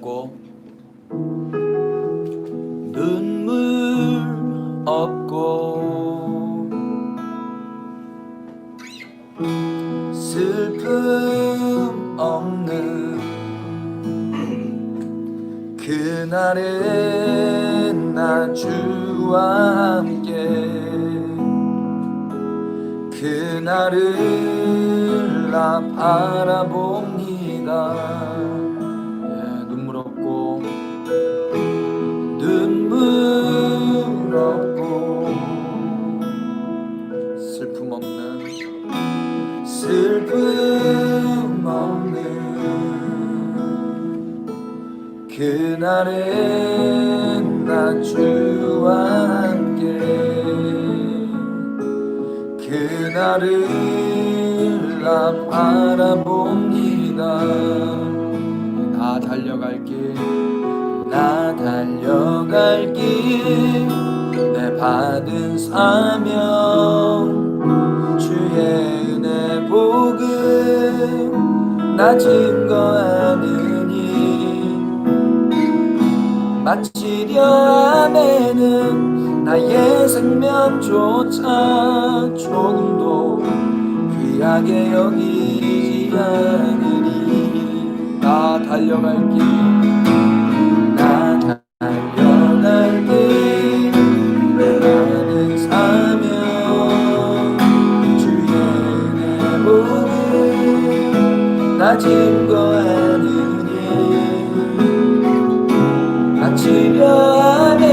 없고 눈물 없고 슬픔 없는 그날은 나 주와 함께 그날을 나 바라봅니다 그날은 나 주와 함께 그날을 나 바라봅니다. 나 달려갈 길나 달려갈 길내 받은 사명 주의 은혜 복음 나 증거하느 마치려 함에는 나의 생명조차 조금도 귀하게 여기지 않으리 나 달려갈 길 하는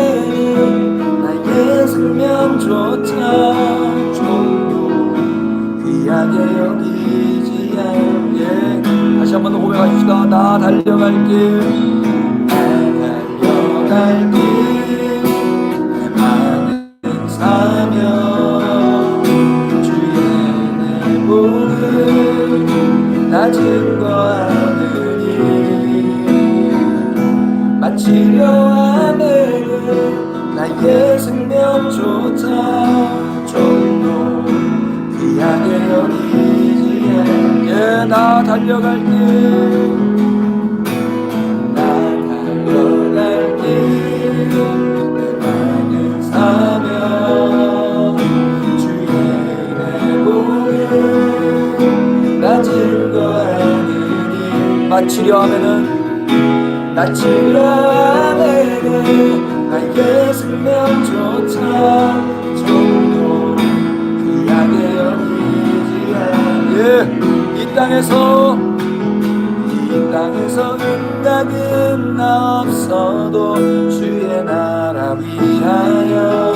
나의 생명조차 좀도 귀하게 여기지 않게. 다시 한번더 고백하십시다. 나 달려갈 길 나 달려갈 길 달려갈 길나 달려갈 길내 많은 사명 주의 내 복음 나 증거하느니 마치려 하면은 나 치료하는 나의 생명조차 땅에서 이 땅에서 은각은 나 없어도 주의 나라 위하여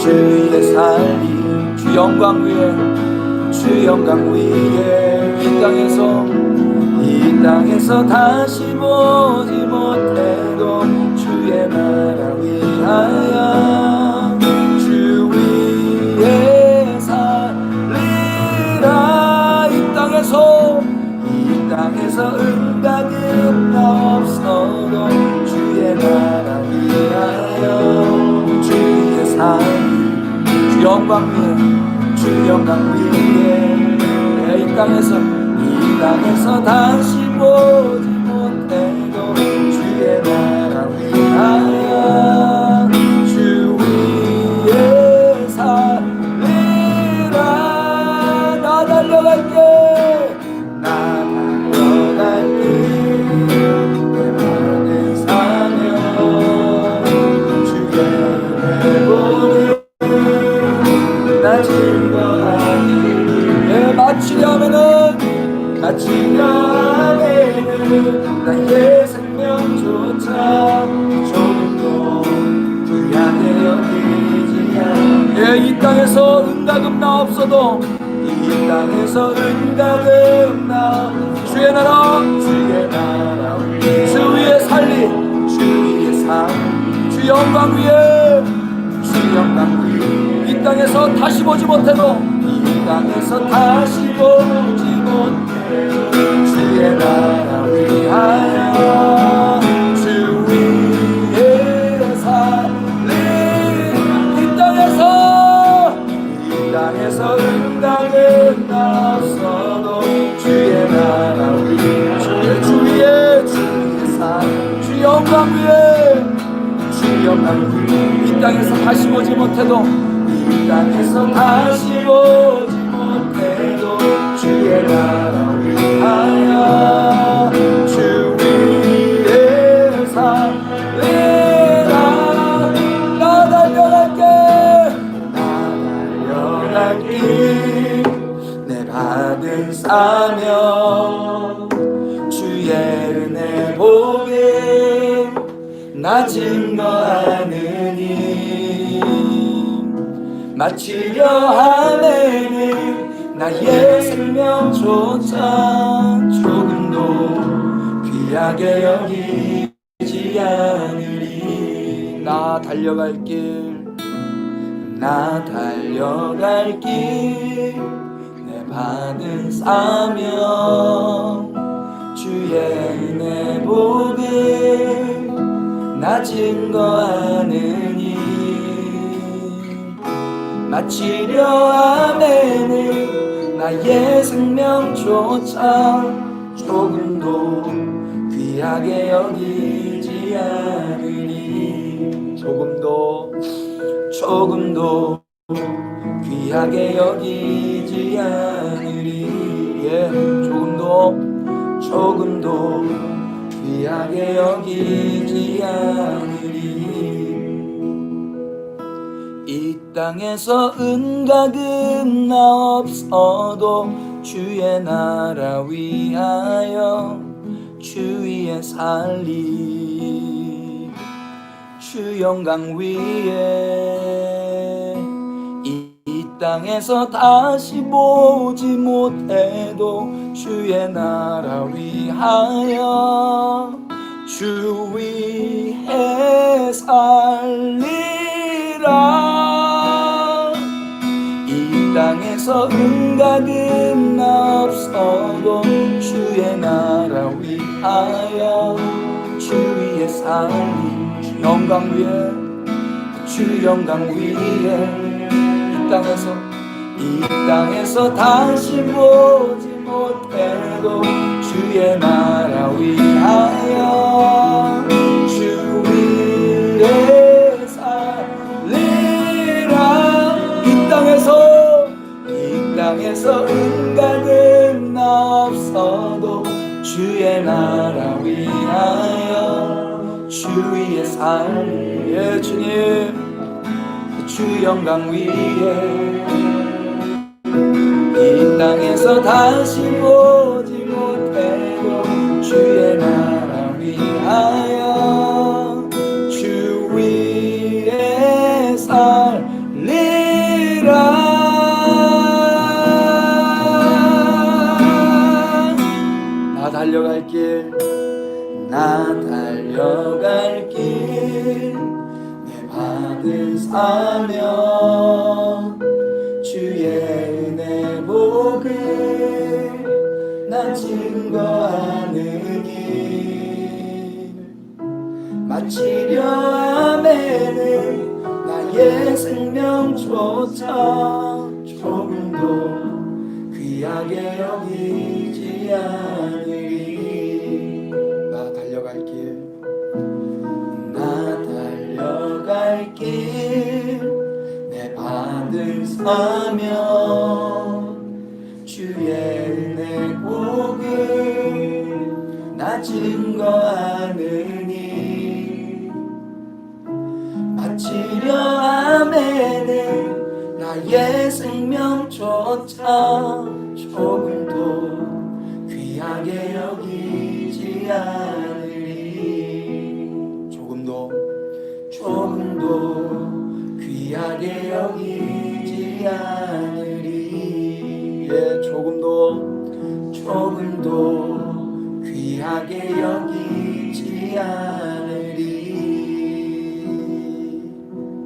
주의 살림 주 영광 위에 주 영광 위에 이 땅에서 이 땅에서 다시 보지 못해 주의 삶, 주 영광 위에 주 영광 위에 내 이 땅에서 이 땅에서 다시 보지 못해도 주의 나라 위하여 주 위에 살리라 나 달려갈게 내 마치려면은 마치려면은 나의 생명조차 조금도 귀하게 여기지 않아 예 이 땅에서 응답은 나 없어도 이 땅에서 응답은 나 주의 나라 주의 나라 주 위에 살림 주 위에 삶주 영광 위에 주 영광 위에. 이 땅에서 다시 보지 못해도 이 땅에서 다시 보지 못해도 주의 나라 위하여 주 위에 살림. 이 땅에서 이 땅에서 응답은 없어도 주의 나라 위에 주의 주위에 주의 삶주 영광 위에 주 영광 위에. 이 땅에서 다시 보지 못해도 이 땅에서 다시 보지 못해도 주의 나라 위하여 주 위에 살리라 나 달려갈게. 나 달려갈게 내 받은 사명. 주의 은혜 복에 나 증거하느니 마치려 하네는 나의 생명조차 조금도 귀하게 여기지 않으리. 나 달려갈 길 나 달려갈 길내 받은 사명 주의 은혜 복을 나 증거하느니 마치려 하네는 나의 생명조차 조금도 귀하게 여기지 않으니. 조금도 조금도 귀하게 여기지 않으리 예, 조금도 조금도 귀하게 여기지 않으리 이 땅에서 은각은 나 없어도 주의 나라 위하여 주위에 살리. 주 영광 위에 이, 이 땅에서 다시 보지 못해도 주의 나라 위하여 주 위에 살리라 은각은 나 없어도 주의 나라 위하여 주 위에 살리 주 영광 위에 주 영광 위에. 이 땅에서 이 땅에서 다시 보지 못해도 주의 나라 주의 나라 위하여 주 위에 살리에 주님. 주 영광 위에 이 땅에서 다시 보지 못해도 주의 나라 위하여 주 위에 살 길 나 달려갈 길 내 받은 사명 주의 은혜 복을 나 증거하느니 마치려 하면은 나의 생명조차 조금도 귀하게 여기지 않으리. 나 달려갈 길. 나 달려갈 길내 받은 사명 주의 은혜 복을 나 증거하느니 마치려 하면은 나의 생명조차 조금도 귀하게 여기지 않으 조금도 귀하게 여기지 않으리. 예 조금도 조금도 귀하게 여기지 않으리